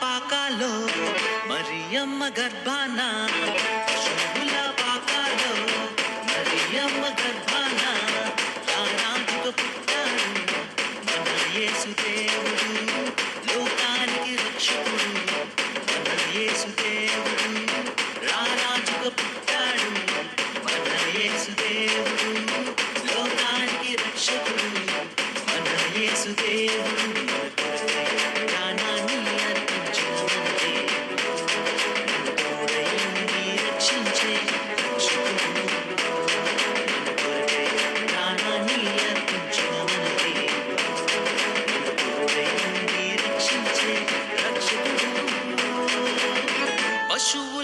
పాకాలో మరియమ్మ గర్భాన శుభుల పాకాలో మరియమ్మ గర్భాన ప్రాణాంతిక పుట్టాడు మన యేసు దేవుడు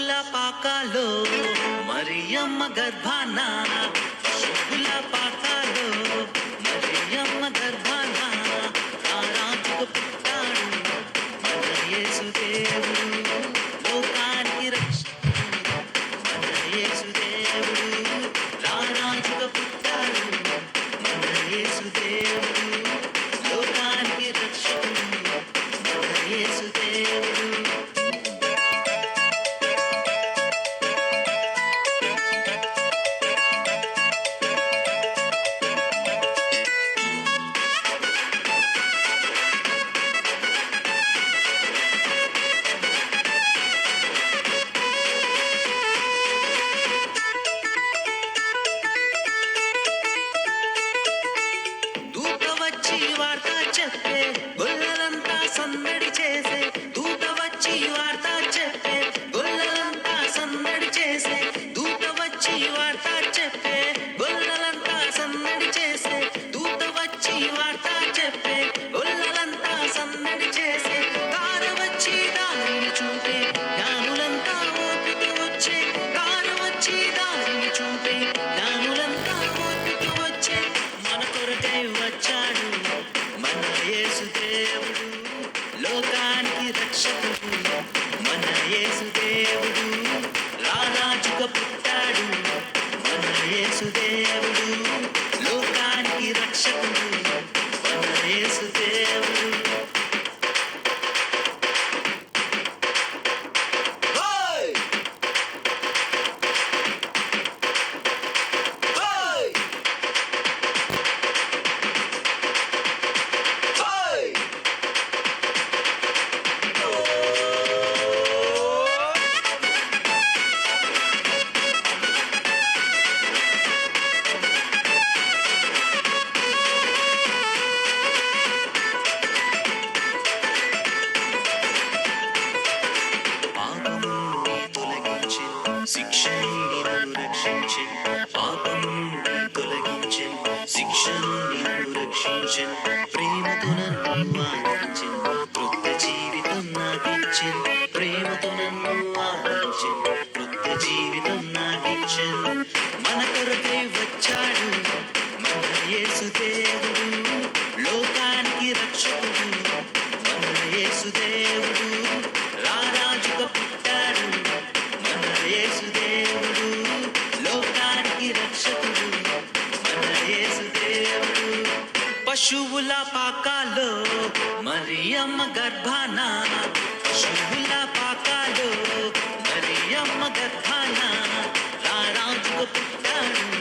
శుభుల పాకాలో మరియమ్మ గర్భాన శుభుల పాకాలో మరియమ్మ గర్భాన ఆరాధకు పుట్టాడు మన యేసు దేవుడు లోకానికి రక్షణ మన యేసు దేవుడు రారాజుకు పుట్టాడు మన యేసు దేవుడు లోకానికి రక్షణ మన പ്രേമതുനർവാ మరియమ్మ గర్భాన శుభుల పాకాలు మరియమ్మ గర్భాన రారాజుకు పుట్టాడు.